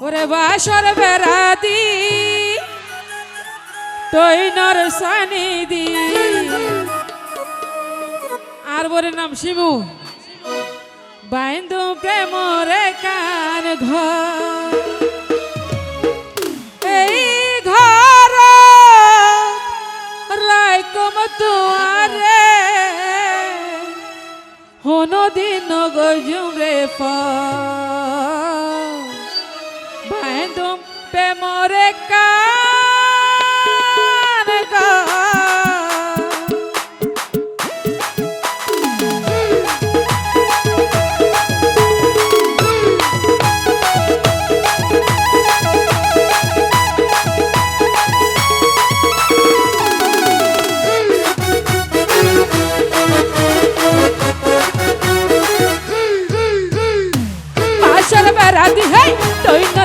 ওরে বাসর বেড়াদি তৈনর সানিদি আর বলে নাম শিবু। বাইন্দু প্রেমরে কান ঘর এই ঘর রায় কম তুয়ারে হনো দিন গজুম রে ফ বাইন্দুম প্রেমরে কান ঘর মাশার বেড়াদি হেই তৈনর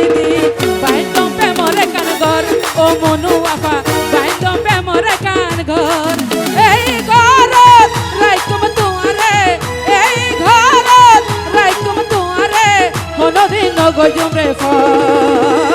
তৈনর বাইন বাইন্দম প্রেমরে কান ঘর। ও মনু আফা বাইন্দম প্রেমরে কান ঘর। এই ঘর রাইকুম তোমারে এই ঘর রাইকুম তোমারে হনো দিন গজুম রে ফল।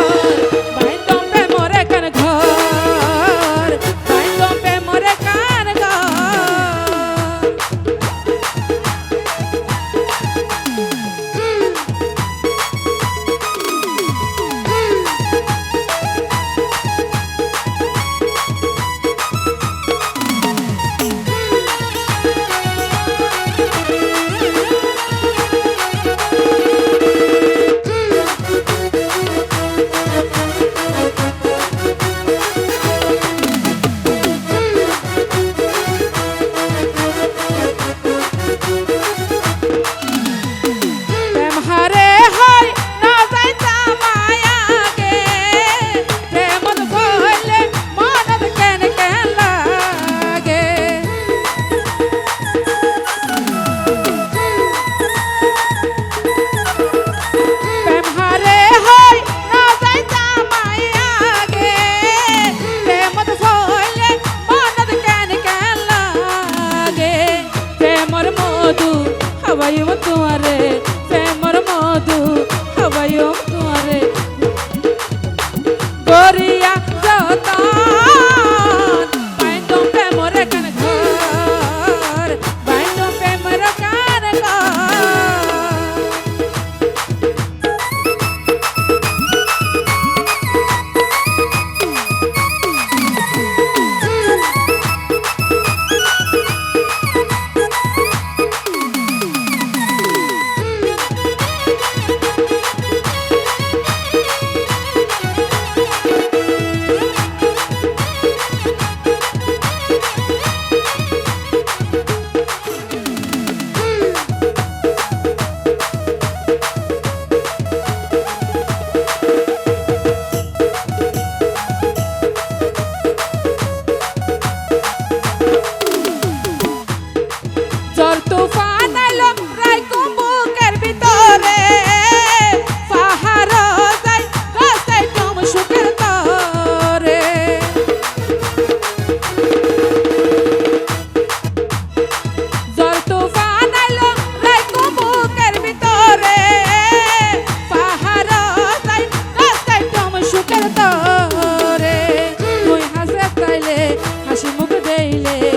பயவத்துவ ছিলে